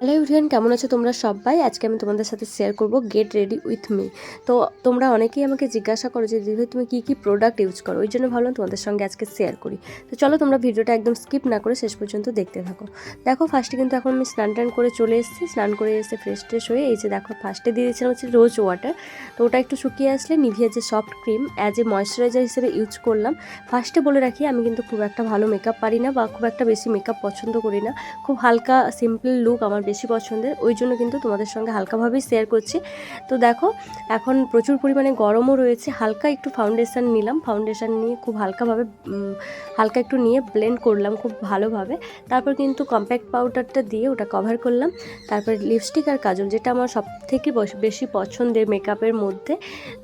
Hello ইউরিয়ান কেমন আছো তোমরা সবাই? আজকে আমি তোমাদের সাথে শেয়ার করব গেট রেডি উইথ মি তো তোমরা অনেকেই আমাকে জিজ্ঞাসা করো যে দিদি তুমি কী কী প্রোডাক্ট ইউজ করো? ওই জন্য ভাবলাম তোমাদের সঙ্গে আজকে শেয়ার করি। তো চলো তোমরা ভিডিওটা একদম স্কিপ না করে শেষ পর্যন্ত দেখতে থাকো। দেখো ফার্স্টে কিন্তু এখন আমি স্নান টান করে চলে এসেছি। স্নান করে এসে ফ্রেশ ট্রেশ হয়ে এই যে দেখো ফার্স্টে দিয়ে দিয়েছিলাম হচ্ছে রোজ ওয়াটার তো ওটা একটু শুকিয়ে আসলে নিভিয়া যে soft cream as a moisturiser হিসেবে ইউজ করলাম। ফার্স্টে বলে রাখি, আমি কিন্তু খুব একটা ভালো মেকআপ পারি না বা খুব একটা বেশি মেকআপ পছন্দ করি না। খুব হালকা সিম্পল লুক আমার বেশি পছন্দের, ওই জন্য কিন্তু তোমাদের সঙ্গে হালকাভাবেই শেয়ার করছি। তো দেখো, এখন প্রচুর পরিমাণে গরমও রয়েছে, হালকা একটু ফাউন্ডেশান নিলাম ফাউন্ডেশান নিয়ে খুব হালকাভাবে হালকা একটু নিয়ে ব্লেন্ড করলাম খুব ভালোভাবে। তারপর কিন্তু কম্প্যাক্ট পাউডারটা দিয়ে ওটা কভার করলাম। তারপর লিপস্টিক আর কাজল, যেটা আমার সব থেকে বেশি পছন্দের মেকআপের মধ্যে,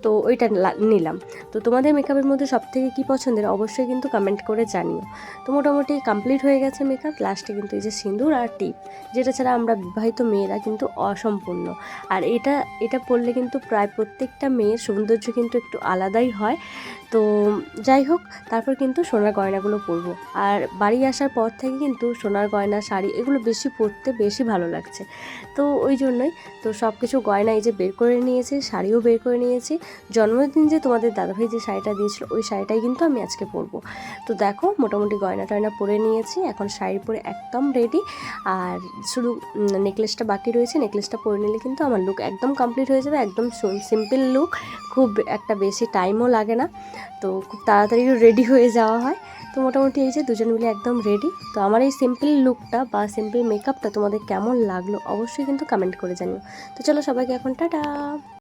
তো ওইটা নিলাম। তো তোমাদের মেকআপের মধ্যে সব থেকে কী পছন্দের, অবশ্যই কিন্তু কমেন্ট করে জানিও। তো মোটামুটি কমপ্লিট হয়ে গেছে মেকআপ লাস্টে কিন্তু এই যে সিঁদুর আর টিপ, যেটা ছাড়া আমরা বিবাহিত মেয়েরা কিন্তু অসম্পূর্ণ। আর এটা এটা পরলে কিন্তু প্রায় প্রত্যেকটা মেয়ের সৌন্দর্য কিন্তু একটু আলাদাই হয়। তো যাই হোক, তারপর কিন্তু সোনার গয়নাগুলো পরবো। আর বাড়ি আসার পর থেকে কিন্তু সোনার গয়না, শাড়ি এগুলো বেশি পরতে বেশি ভালো লাগছে। তো ওই জন্যই তো সব কিছু গয়না এই যে বের করে নিয়েছি, শাড়িও বের করে নিয়েছি। জন্মদিন যে তোমাদের দাদাভাই যে শাড়িটা দিয়েছিল, ওই শাড়িটাই কিন্তু আমি আজকে পরবো। তো দেখো, মোটামুটি গয়না টয়না পরে নিয়েছি, এখন শাড়ি পরে একদম রেডি আর শুধু নেকলেসটা বাকি রয়েছে। নেকলেসটা পরে নিলে কিন্তু আমার লুক একদম কমপ্লিট হয়ে যাবে, একদম সিম্পল লুক খুব একটা বেশি টাইমও লাগে না। তো খুব তাড়াতাড়ি রেডি হয়ে যাওয়া হয়। তো মোটামুটি এই যে দুজন মিলে একদম রেডি তো আমার এই সিম্পল লুকটা বা সিম্পল মেকআপটা তোমাদের কেমন লাগল অবশ্যই কিন্তু কমেন্ট করে জানিও। তো চলো সবাইকে এখন টাটা!